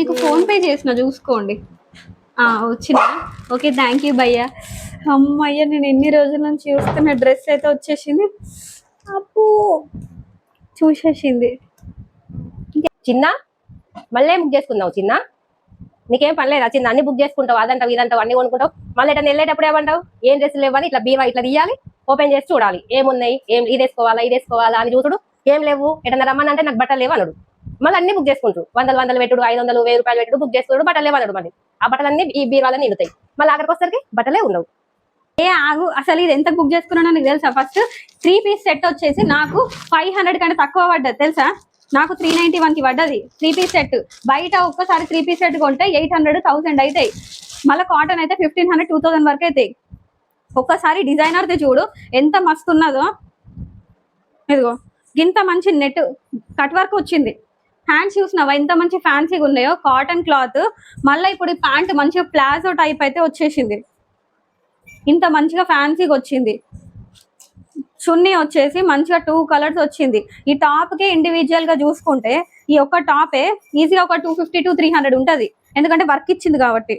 మీకు phone pay చేసిన చూసుకోండి. ఆ, వచ్చిందా? ఓకే థ్యాంక్ యూ భయ్య. అమ్మయ్య నేను ఎన్ని రోజుల నుంచి చూస్తున్న డ్రెస్ అయితే వచ్చేసింది. అప్పు చూసేసింది. చిన్న మళ్ళీ బుక్ చేసుకుందావు చిన్న? నీకేం పర్లేదా చిన్న? అన్ని బుక్ చేసుకుంటావు అదంటావు ఇదంటావు అన్ని కొనుక్కుంటావు. మళ్ళీ ఎటన్నా వెళ్ళేటప్పుడు ఏమంటావు? ఏం డ్రెస్సులు లేవని ఇట్లా బీవా ఇట్లా తీయాలి ఓపెన్ చేసి చూడాలి. ఏమున్నాయి? ఏం ఇది వేసుకోవాలా ఇది వేసుకోవాలా అని చూసుడు. ఏం లేవు? ఎటన్నా రమ్మని అంటే నాకు బట్టలు లేవు అనడు మళ్ళీ అన్ని బుక్ చేసుకుంటారు. వందలు వందలు పెట్టుడు ఐదు వందలు వెయ్యి రూపాయలు పెట్టుడు బుక్ చేసుకుంటాడు బట్టలే లేవు మళ్ళీ. ఆ బట్టలన్నీ ఈ బీరువాలని నిండుతాయి. మళ్ళీ అక్కడికి వచ్చేసరికి బట్టలే ఉండవు. ఏ ఆగు అసలు ఇది ఎంత బుక్ చేసుకున్నానో నీకు తెలుసా? ఫస్ట్ త్రీ పీస్ సెట్ వచ్చేసి నాకు ఫైవ్ హండ్రెడ్ కంటే తక్కువ పడ్డది తెలుసా? నాకు త్రీ నైన్టీ వన్కి పడ్డది త్రీ పీస్ సెట్ బయట ఒక్కసారి త్రీ పీస్ సెట్ కొంటే ఎయిట్ హండ్రెడ్ థౌసండ్ అవుతాయి మళ్ళీ కాటన్ అయితే ఫిఫ్టీన్ హండ్రెడ్ టూ థౌసండ్ వరకు అవుతాయి ఒక్కసారి డిజైనర్ది చూడు ఎంత మస్తు ఉన్నదో. ఇదిగో ఇంత మంచి నెట్ కట్ వర్క్ వచ్చింది. హ్యాండ్స్ చూసినావా? ఎంత మంచి ఫ్యాన్సీగా ఉన్నాయో? కాటన్ క్లాత్ మళ్ళీ ఇప్పుడు ఈ ప్యాంట్ మంచిగా ప్లాజో టైప్ అయితే వచ్చేసింది. ఇంత మంచిగా ఫ్యాన్సీగా వచ్చింది. చున్నీ వచ్చేసి మంచిగా టూ కలర్స్ వచ్చింది. ఈ టాప్కి ఇండివిజువల్గా ఇండివిజువల్గా చూసుకుంటే ఈ ఒక్క టాపే ఈజీగా ఒక two fifty to three hundred ఉంటుంది. ఎందుకంటే వర్క్ ఇచ్చింది కాబట్టి.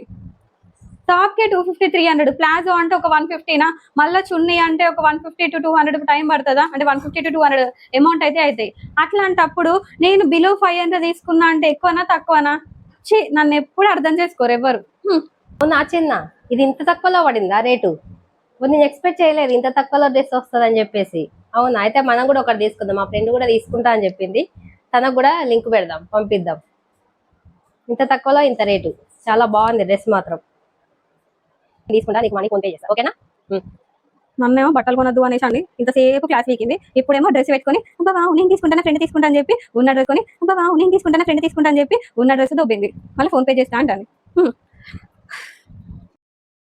టాప్కే two fifty three hundred. Palazzo అంటే ఒక వన్ ఫిఫ్టీనా? మళ్ళీ చున్నీ అంటే ఒక one fifty to two hundred time పడుతుందా? అంటే one fifty to two hundred amount అయితే అవుతాయి అట్లాంటప్పుడు నేను బిలో ఫైవ్ హండ్రెడ్ తీసుకున్నా అంటే ఎక్కువనా తక్కువనా? ఛీ నన్ను ఎప్పుడు అర్థం చేసుకోరు ఎవరు హ్మ్. అవునా చిన్న ఇది ఇంత తక్కువలో పడిందా రేటు? నేను ఎక్స్పెక్ట్ చేయలేదు ఇంత తక్కువలో డ్రెస్ వస్తుందని చెప్పేసి. అవునా? అయితే మనం కూడా ఒకటి తీసుకుందాం. మా ఫ్రెండ్ కూడా తీసుకుంటా అని చెప్పింది. తనకు కూడా లింక్ పెడదాం పంపిద్దాం. ఇంత తక్కువలో ఇంత రేటు. చాలా బాగుంది డ్రెస్ మాత్రం. తీసుకుంటా నీకు మనీ ఫోన్ పే చేస్తా. ఓకేనా ఉం. బట్టలు కొనద్దు అనేసి అండి ఇంతసేపు క్లాస్ వీకింది ఇప్పుడేమో డ్రెస్ పెట్టుకొని బాబా నేను తీసుకుంటాను ఫ్రెండ్ తీసుకుంటాను చెప్పి ఉన్న డ్రెస్ కొని బాబా నేను తీసుకుంటాను ఫ్రెండ్ తీసుకుంటాను చెప్పి ఉన్న డ్రెస్ దొబ్బింది మళ్ళీ ఫోన్ పే చేస్తా అంటాను